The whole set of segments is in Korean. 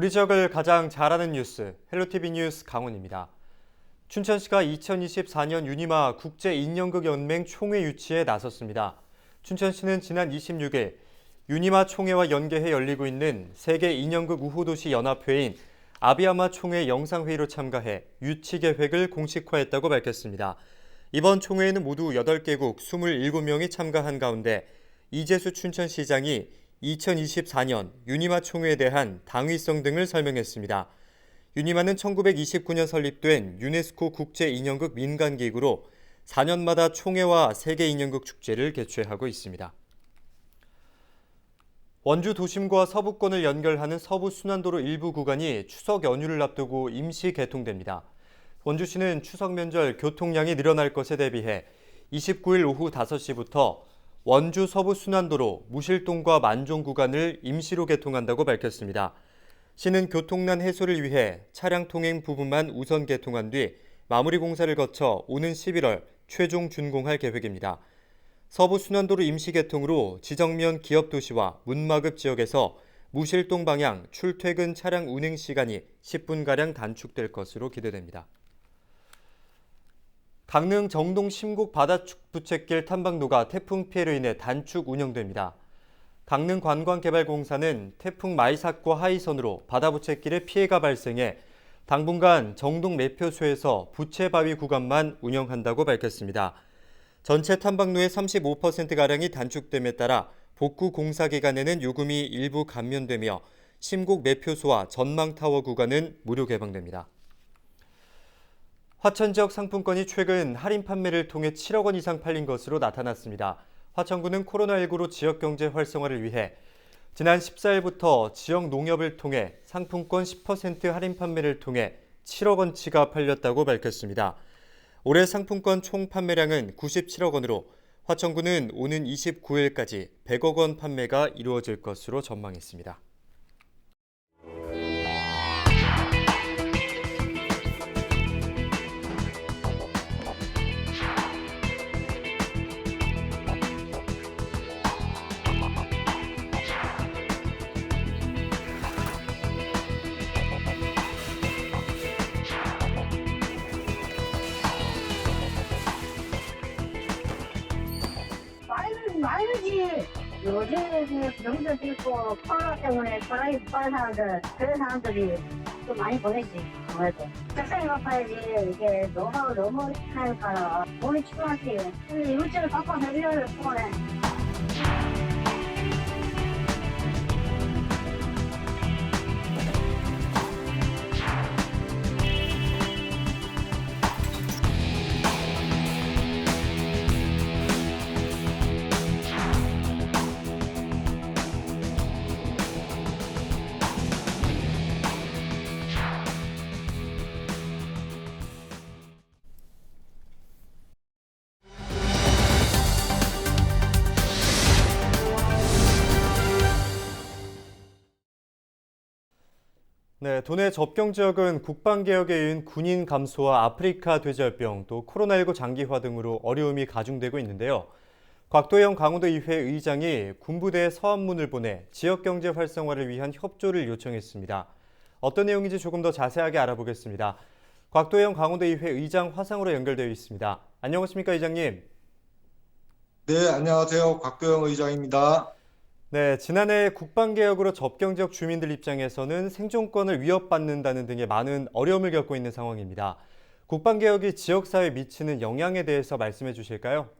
우리 지역을 가장 잘 아는 뉴스 헬로티비 뉴스 강원입니다. 춘천시가 2024년 유니마 국제인연극 연맹 총회 유치에 나섰습니다. 춘천시는 지난 26일 유니마 총회와 연계해 열리고 있는 세계 인연극 우호도시 연합회인 아비아마 총회 영상회의로 참가해 유치 계획을 공식화했다고 밝혔습니다. 이번 총회에는 모두 8개국 27명이 참가한 가운데 이재수 춘천시장이 2024년 유니마 총회에 대한 당위성 등을 설명했습니다. 유니마는 1929년 설립된 유네스코 국제인연극 민간기구로 4년마다 총회와 세계인연극 축제를 개최하고 있습니다. 원주 도심과 서부권을 연결하는 서부 순환도로 일부 구간이 추석 연휴를 앞두고 임시 개통됩니다. 원주시는 추석 면절 교통량이 늘어날 것에 대비해 29일 오후 5시부터 원주 서부 순환도로 무실동과 만종 구간을 임시로 개통한다고 밝혔습니다. 시는 교통난 해소를 위해 차량 통행 부분만 우선 개통한 뒤 마무리 공사를 거쳐 오는 11월 최종 준공할 계획입니다. 서부 순환도로 임시 개통으로 지정면 기업 도시와 문마급 지역에서 무실동 방향 출퇴근 차량 운행 시간이 10분가량 단축될 것으로 기대됩니다. 강릉 정동 심곡 바다부채길 탐방로가 태풍 피해로 인해 단축 운영됩니다. 강릉 관광개발공사는 태풍 마이삭과 하이선으로 바다 부채길에 피해가 발생해 당분간 정동 매표소에서 부채바위 구간만 운영한다고 밝혔습니다. 전체 탐방로의 35%가량이 단축됨에 따라 복구 공사 기간에는 요금이 일부 감면되며 심곡 매표소와 전망타워 구간은 무료 개방됩니다. 화천 지역 상품권이 최근 할인 판매를 통해 7억 원 이상 팔린 것으로 나타났습니다. 화천구는 코로나19로 지역 경제 활성화를 위해 지난 14일부터 지역 농협을 통해 상품권 10% 할인 판매를 통해 7억 원치가 팔렸다고 밝혔습니다. 올해 상품권 총 판매량은 97억 원으로 화천구는 오는 29일까지 100억 원 판매가 이루어질 것으로 전망했습니다. 말이지. 요즘에 그 명절 있고 코로나 때문에 사람이 못 가는 사람들 그런 사람들이 좀 많이 보내지 아무래도. 책상에 가봐야지. 이게 노하우 너무 하니까. 몸이 피곤하지 근데 일주일 빡빡 해주려면 피곤해 네, 도내 접경 지역은 국방 개혁에 의한 군인 감소와 아프리카 돼지열병, 또 코로나19 장기화 등으로 어려움이 가중되고 있는데요. 곽도영 강원도 의회 의장이 군부대에 서한문을 보내 지역 경제 활성화를 위한 협조를 요청했습니다. 어떤 내용인지 조금 더 자세하게 알아보겠습니다. 곽도영 강원도 의회 의장 화상으로 연결되어 있습니다. 안녕하십니까, 의장님? 네, 안녕하세요. 곽도영 의장입니다. 네, 지난해 국방개혁으로 접경 지역 주민들 입장에서는 생존권을 위협받는다는 등의 많은 어려움을 겪고 있는 상황입니다. 국방개혁이 지역사회에 미치는 영향에 대해서 말씀해 주실까요?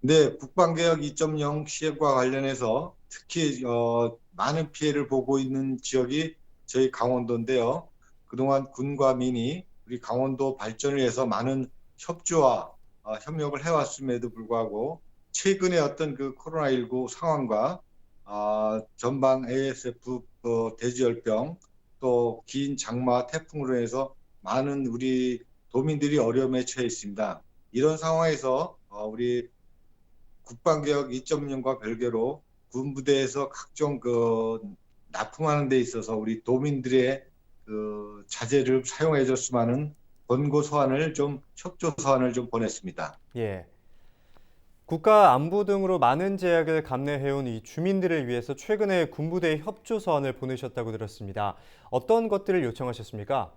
네, 국방개혁 2.0 시행과 관련해서 특히 어, 많은 피해를 보고 있는 지역이 저희 강원도인데요. 그동안 군과 민이 우리 강원도 발전을 위해서 많은 협조와 어, 협력을 해왔음에도 불구하고 최근에 어떤 그 코로나19 상황과 아, 전방 ASF 어, 돼지열병 또 긴 장마 태풍으로 해서 많은 우리 도민들이 어려움에 처해 있습니다. 이런 상황에서 어, 우리 국방개혁 2.0과 별개로 군부대에서 각종 그 납품하는 데 있어서 우리 도민들의 그 자재를 사용해 줬으면 하는 권고 서한을 좀 협조 서한을 좀 보냈습니다. 예. 국가 안보 등으로 많은 제약을 감내해온 이 주민들을 위해서 최근에 군부대에 협조 서한을 보내셨다고 들었습니다. 어떤 것들을 요청하셨습니까?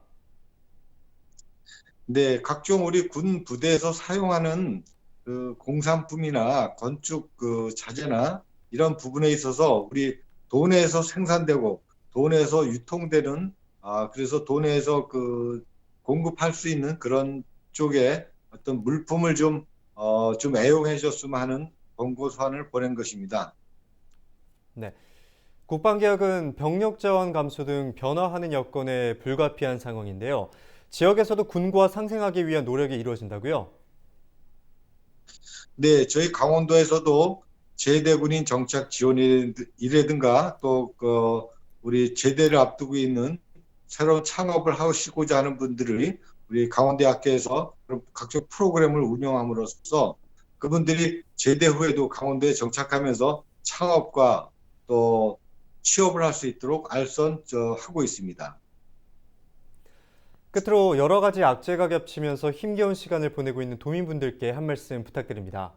네, 각종 우리 군 부대에서 사용하는 그 공산품이나 건축 그 자재나 이런 부분에 있어서 우리 도내에서 생산되고 도내에서 유통되는 아 그래서 도내에서 그 공급할 수 있는 그런 쪽에 어떤 물품을 좀 어, 좀 애용해 줬으면 하는 권고 서한을 보낸 것입니다. 국방개혁은 병력 자원 감소 등 변화하는 여건에 불가피한 상황인데요. 지역에서도 군과 상생하기 위한 노력이 이루어진다고요? 네, 저희 강원도에서도 제대군인 정착 지원이라든가 또 그 우리 제대를 앞두고 있는 새로운 창업을 하시고자 하는 분들이 우리 강원대학교에서 각종 프로그램을 운영함으로써 그분들이 제대 후에도 강원도에 정착하면서 창업과 또 취업을 할 수 있도록 알선 저 하고 있습니다. 끝으로 여러 가지 악재가 겹치면서 힘겨운 시간을 보내고 있는 도민분들께 한 말씀 부탁드립니다.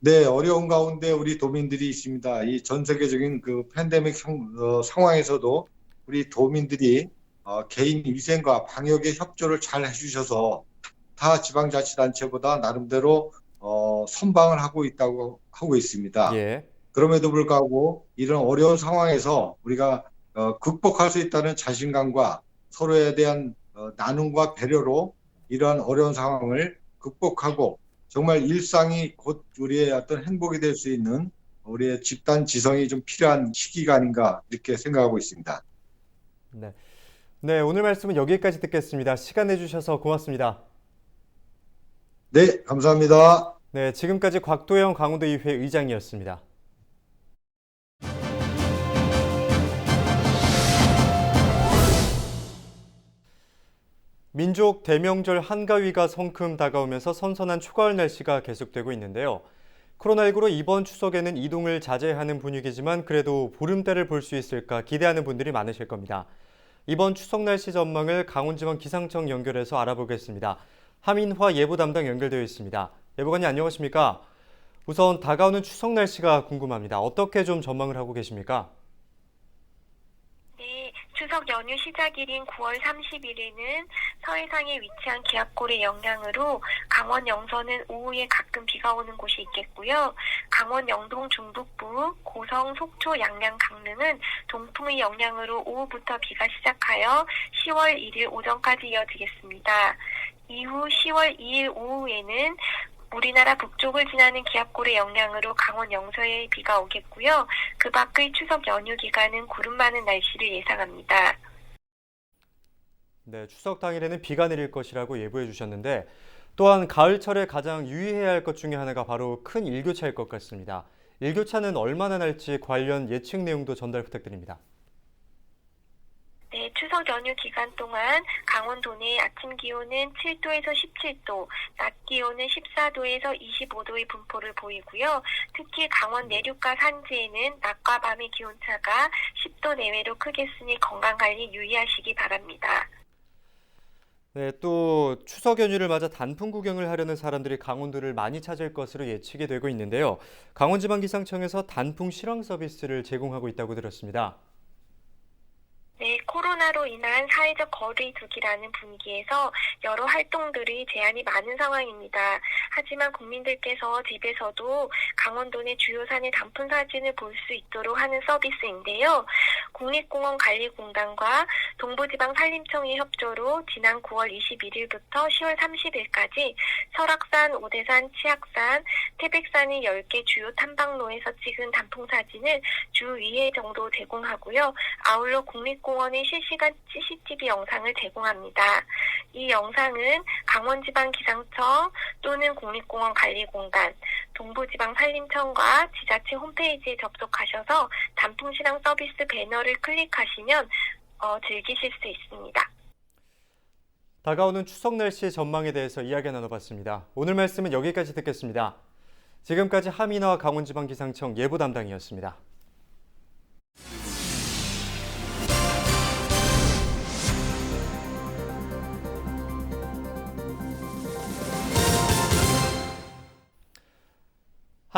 네, 어려운 가운데 우리 도민들이 있습니다. 이 전 세계적인 그 팬데믹 상, 어, 상황에서도 우리 도민들이 어, 개인 위생과 방역에 협조를 잘 해주셔서 타 지방자치단체보다 나름대로 어, 선방을 하고 있다고 하고 있습니다. 예. 그럼에도 불구하고 이런 어려운 상황에서 우리가 어, 극복할 수 있다는 자신감과 서로에 대한 어, 나눔과 배려로 이러한 어려운 상황을 극복하고 정말 일상이 곧 우리의 어떤 행복이 될 수 있는 우리의 집단 지성이 좀 필요한 시기가 아닌가 이렇게 생각하고 있습니다. 네. 네, 오늘 말씀은 여기까지 듣겠습니다. 시간 내주셔서 고맙습니다. 네, 감사합니다. 네, 지금까지 곽도영 강원도의회 의장이었습니다. 민족 대명절 한가위가 성큼 다가오면서 선선한 초가을 날씨가 계속되고 있는데요. 코로나19로 이번 추석에는 이동을 자제하는 분위기지만 그래도 보름달을 볼 수 있을까 기대하는 분들이 많으실 겁니다. 이번 추석 날씨 전망을 강원지방 기상청 연결해서 알아보겠습니다. 하민화 예보 담당 연결되어 있습니다. 예보관님 안녕하십니까? 우선 다가오는 추석 날씨가 궁금합니다. 어떻게 좀 전망을 하고 계십니까? 네, 추석 연휴 시작일인 9월 30일에는 서해상에 위치한 기압골의 영향으로 강원 영서는 오후에 가끔 비가 오는 곳이 있겠고요. 강원 영동 중북부, 고성, 속초, 양양, 강릉은 동풍의 영향으로 오후부터 비가 시작하여 10월 1일 오전까지 이어지겠습니다. 이후 10월 2일 오후에는 우리나라 북쪽을 지나는 기압골의 영향으로 강원 영서에 비가 오겠고요. 그 밖의 추석 연휴 기간은 구름 많은 날씨를 예상합니다. 네, 추석 당일에는 비가 내릴 것이라고 예보해 주셨는데 또한 가을철에 가장 유의해야 할 것 중에 하나가 바로 큰 일교차일 것 같습니다. 일교차는 얼마나 날지 관련 예측 내용도 전달 부탁드립니다. 네, 추석 연휴 기간 동안 강원도 내 아침 기온은 7도에서 17도, 낮 기온은 14도에서 25도의 분포를 보이고요. 특히 강원 내륙과 산지에는 낮과 밤의 기온차가 10도 내외로 크겠으니 건강 관리 유의하시기 바랍니다. 네, 또 추석 연휴를 맞아 단풍 구경을 하려는 사람들이 강원도를 많이 찾을 것으로 예측이 되고 있는데요. 강원지방기상청에서 단풍 실황 서비스를 제공하고 있다고 들었습니다. 네, 코로나로 인한 사회적 거리 두기라는 분위기에서 여러 활동들이 제한이 많은 상황입니다. 하지만 국민들께서 집에서도 강원도 내 주요 산의 단풍 사진을 볼 수 있도록 하는 서비스인데요. 국립공원관리공단과 동부지방 산림청의 협조로 지난 9월 21일부터 10월 30일까지 설악산, 오대산, 치악산, 태백산의 10개 주요 탐방로에서 찍은 단풍 사진을 주 2회 정도 제공하고요. 아울러 국립공원의 실시 간 CCTV 영상을 제공합니다. 이 영상은 강원지방기상청 또는 국립공원관리공단, 동부지방산림청과 지자체 홈페이지에 접속하셔서 단풍실황 서비스 배너를 클릭하시면 어, 즐기실 수 있습니다. 다가오는 추석 날씨 전망에 대해서 이야기 나눠봤습니다. 오늘 말씀은 여기까지 듣겠습니다. 지금까지 하민화 강원지방기상청 예보 담당이었습니다.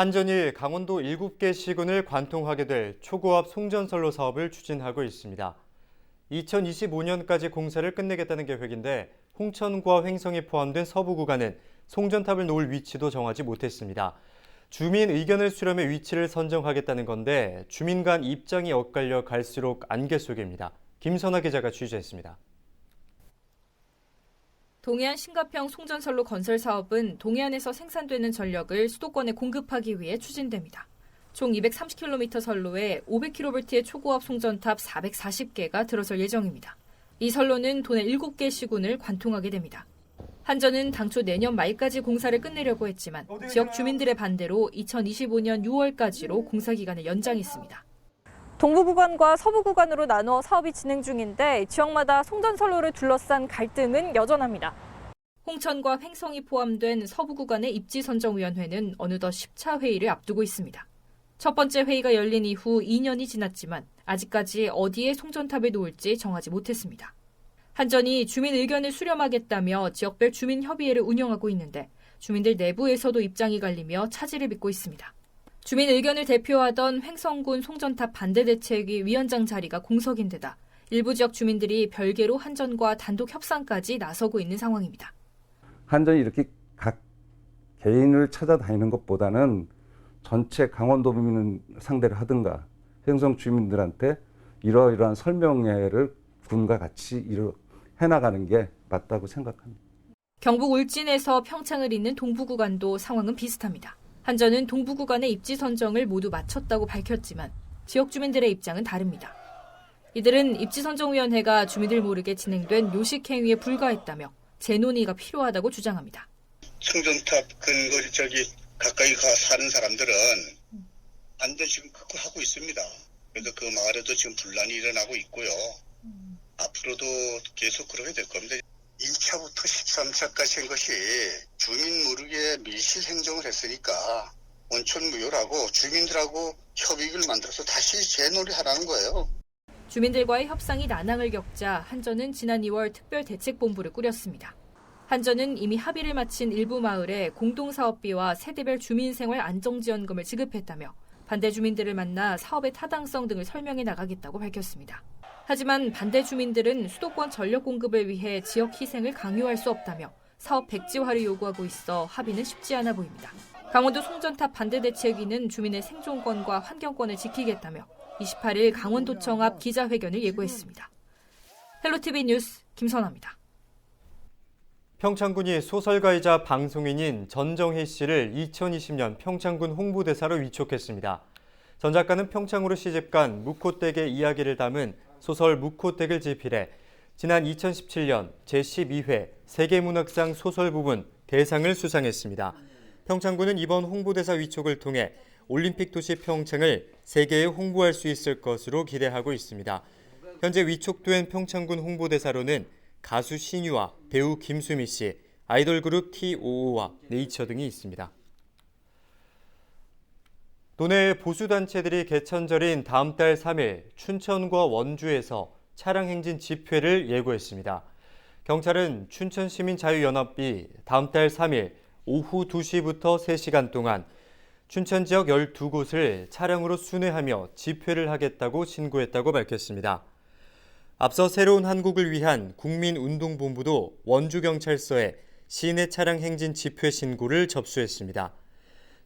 한전이 강원도 7개 시군을 관통하게 될 초고압 송전선로 사업을 추진하고 있습니다. 2025년까지 공사를 끝내겠다는 계획인데 홍천과 횡성이 포함된 서부 구간은 송전탑을 놓을 위치도 정하지 못했습니다. 주민 의견을 수렴해 위치를 선정하겠다는 건데 주민 간 입장이 엇갈려 갈수록 안개 속입니다. 김선아 기자가 취재했습니다. 동해안 신가평 송전선로 건설 사업은 동해안에서 생산되는 전력을 수도권에 공급하기 위해 추진됩니다. 총 230km 선로에 500kV의 초고압 송전탑 440개가 들어설 예정입니다. 이 선로는 도내 7개 시군을 관통하게 됩니다. 한전은 당초 내년 말까지 공사를 끝내려고 했지만 지역 주민들의 반대로 2025년 6월까지로 공사 기간을 연장했습니다. 동부 구간과 서부 구간으로 나눠 사업이 진행 중인데 지역마다 송전선로를 둘러싼 갈등은 여전합니다. 홍천과 횡성이 포함된 서부 구간의 입지 선정위원회는 어느덧 10차 회의를 앞두고 있습니다. 첫 번째 회의가 열린 이후 2년이 지났지만 아직까지 어디에 송전탑을 놓을지 정하지 못했습니다. 한전이 주민 의견을 수렴하겠다며 지역별 주민 협의회를 운영하고 있는데 주민들 내부에서도 입장이 갈리며 차질을 빚고 있습니다. 주민 의견을 대표하던 횡성군 송전탑 반대 대책위 위원장 자리가 공석인 데다 일부 지역 주민들이 별개로 한전과 단독 협상까지 나서고 있는 상황입니다. 한전이 이렇게 각 개인을 찾아다니는 것보다는 전체 강원도민을 상대를 하든가 행성 주민들한테 이러이러한 설명회를 군과 같이 이루 해나가는 게 맞다고 생각합니다. 경북 울진에서 평창을 잇는 동부 구간도 상황은 비슷합니다. 한전은 동부 구간의 입지 선정을 모두 마쳤다고 밝혔지만 지역 주민들의 입장은 다릅니다. 이들은 입지 선정위원회가 주민들 모르게 진행된 요식행위에 불과했다며 재논의가 필요하다고 주장합니다. 충전탑 근거리 저기 가까이 가 사는 사람들은 안전 지금 극구하고 있습니다. 그래서 그 마을에도 지금 분란이 일어나고 있고요. 앞으로도 계속 그러게 될 겁니다. 1차부터 13차까지 한 것이 주민 모르게 밀실 행정을 했으니까 원천 무효라고 주민들하고 협의를 만들어서 다시 재놀이하라는 거예요. 주민들과의 협상이 난항을 겪자 한전은 지난 2월 특별 대책본부를 꾸렸습니다. 한전은 이미 합의를 마친 일부 마을에 공동사업비와 세대별 주민생활 안정지원금을 지급했다며 반대 주민들을 만나 사업의 타당성 등을 설명해 나가겠다고 밝혔습니다. 하지만 반대 주민들은 수도권 전력 공급을 위해 지역 희생을 강요할 수 없다며 사업 백지화를 요구하고 있어 합의는 쉽지 않아 보입니다. 강원도 송전탑 반대 대책위는 주민의 생존권과 환경권을 지키겠다며 28일 강원도청 앞 기자회견을 예고했습니다. 헬로티비 뉴스 김선아입니다. 평창군이 소설가이자 방송인인 전정희 씨를 2020년 평창군 홍보대사로 위촉했습니다. 전 작가는 평창으로 시집간 묵호댁의 이야기를 담은 소설 묵호댁을 집필해 지난 2017년 제12회 세계문학상 소설 부분 대상을 수상했습니다. 평창군은 이번 홍보대사 위촉을 통해 올림픽 도시 평창을 세계에 홍보할 수 있을 것으로 기대하고 있습니다. 현재 위촉된 평창군 홍보대사로는 가수 신유와 배우 김수미 씨, 아이돌 그룹 T55와 네이처 등이 있습니다. 도내 보수단체들이 개천절인 다음 달 3일 춘천과 원주에서 차량 행진 집회를 예고했습니다. 경찰은 춘천시민자유연합이 다음 달 3일 오후 2시부터 3시간 동안 춘천 지역 12곳을 차량으로 순회하며 집회를 하겠다고 신고했다고 밝혔습니다. 앞서 새로운 한국을 위한 국민운동본부도 원주경찰서에 시내 차량 행진 집회 신고를 접수했습니다.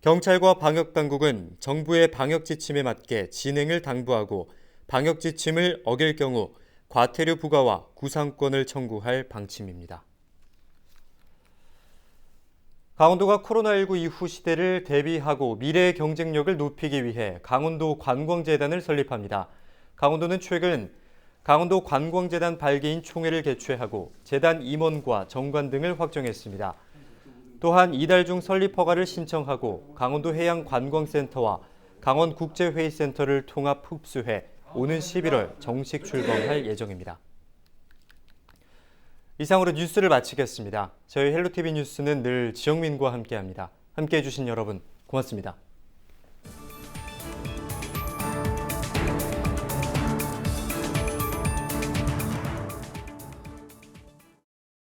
경찰과 방역당국은 정부의 방역 지침에 맞게 진행을 당부하고 방역 지침을 어길 경우 과태료 부과와 구상권을 청구할 방침입니다. 강원도가 코로나19 이후 시대를 대비하고 미래의 경쟁력을 높이기 위해 강원도 관광재단을 설립합니다. 강원도는 최근 강원도 관광재단 발기인 총회를 개최하고 재단 임원과 정관 등을 확정했습니다. 또한 이달 중 설립 허가를 신청하고 강원도 해양관광센터와 강원국제회의센터를 통합 흡수해 오는 11월 정식 출범할 예정입니다. 이상으로 뉴스를 마치겠습니다. 저희 헬로티비 뉴스는 늘 지영민과 함께합니다. 함께해 주신 여러분 고맙습니다.